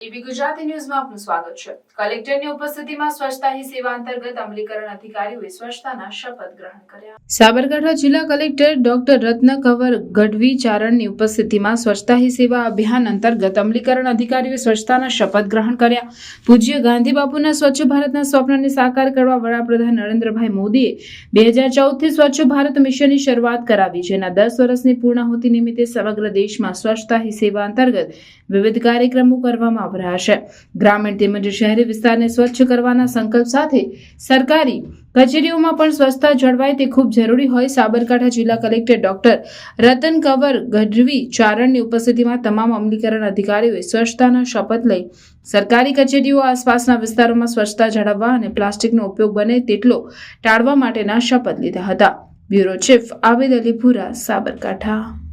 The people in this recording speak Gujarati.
ગુજરાતી ન્યૂઝમાં આપનું સ્વાગત છે. કલેક્ટરની ઉપસ્થિતિમાં સ્વચ્છતા હી સેવા અંતર્ગત અમલીકરણ અધિકારીઓએ સ્વચ્છતાના શપથ ગ્રહણ કર્યા. સાબરકાંઠા જિલ્લા કલેક્ટર ડોક્ટર રત્નકવર ગઢવી ચારણની ઉપસ્થિતિમાં સ્વચ્છતા હી સેવા અભિયાન અંતર્ગત અમલીકરણ અધિકારીઓએ સ્વચ્છતાના શપથ ગ્રહણ કર્યા. પૂજ્ય ગાંધી બાપુના સ્વચ્છ ભારતના સ્વપ્નને સાકાર કરવા વડાપ્રધાન નરેન્દ્રભાઈ મોદીએ બે હજાર ચૌદથી સ્વચ્છ ભારત મિશનની શરૂઆત કરાવી, જેના દસ વર્ષની પૂર્ણાહુતિ નિમિત્તે સમગ્ર દેશમાં સ્વચ્છતા હી સેવા અંતર્ગત વિવિધ કાર્યક્રમો કરવામાં આવી રહ્યા ગ્રામીણ તેમજ શહેરી વિસ્તારને સ્વચ્છ કરવાના સંકલ્પ સાથે સરકારી કચેરીઓમાં પણ સ્વચ્છતા જળવાય તે ખૂબ જરૂરી હોય, સાબરકાંઠા જિલ્લા કલેક્ટર ડોક્ટર રતન કંવર ગઢવી ચારણની ઉપસ્થિતિમાં તમામ અમલીકરણ અધિકારીઓએ સ્વચ્છતાના શપથ લઈ સરકારી કચેરીઓ આસપાસના વિસ્તારોમાં સ્વચ્છતા જાળવવા અને પ્લાસ્ટિકનો ઉપયોગ બને તેટલો ટાળવા માટેના શપથ લીધા હતા. Bureau chief Abed Ali Sabarkantha.